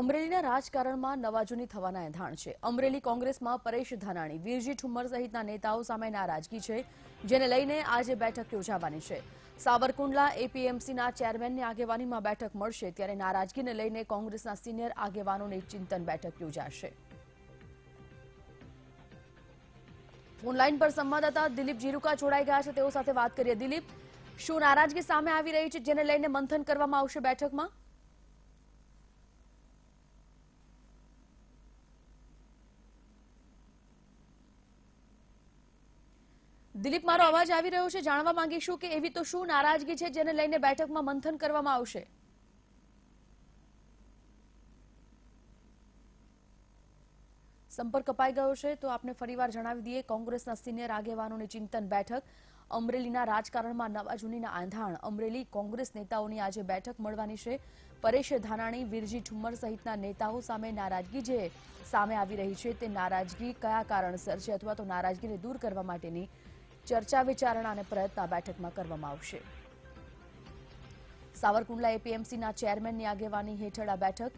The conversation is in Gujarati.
અમરેલીના રાજકારણમાં નવાજૂની થવાના એંધાણ છે. અમરેલી કોંગ્રેસમાં પરેશ ધાનાણી, વીરજી ઠુમ્મર સહિતના નેતાઓ સામે નારાજગી છે, જેને લઈને આજે બેઠક યોજાવાની છે. સાવરકુંડલા એપીએમસીના ચેરમેનની આગેવાનીમાં બેઠક મળશે, ત્યારે નારાજગીને લઈને કોંગ્રેસના સિનિયર આગેવાનોની ચિંતન બેઠક યોજાશે. ફોનલાઈન પર સંવાદદાતા દિલીપ જીરુકા જોડાઈ ગયા છે. તેઓ સાથે વાત કરીએ. દિલીપ, શું નારાજગી સામે આવી રહી છે, જેને લઈને મંથન કરવામાં આવશે બેઠકમાં? દિલીપ, મારો અવાજ આવી રહ્યો છે? જાણવા માંગીશું કે એવી તો શું નારાજગી છે જેને લઈને બેઠકમાં મંથન કરવામાં આવશે? સંપર્ક કપાઈ ગયો છે તો આપને ફરીવાર જણાવી દઈએ, કોંગ્રેસના સિનિયર આગેવાનોની ચિંતન બેઠક, અમરેલીના રાજકારણમાં નવા જૂનીના આંધાણ. અમરેલી કોંગ્રેસ નેતાઓની આજે બેઠક મળવાની છે. પરેશ ધાનાણી, વીરજી ઠુમ્મર સહિતના નેતાઓ સામે નારાજગી જે સામે આવી રહી છે, તે નારાજગી કયા કારણસર છે અથવા તો નારાજગીને દૂર કરવા માટેની ચર્ચા વિચારણા અને પ્રયત્ન બેઠકમાં કરવામાં આવશે. સાવરકુંડલા એપીએમસીના ચેરમેનની આગેવાની હેઠળ આ બેઠક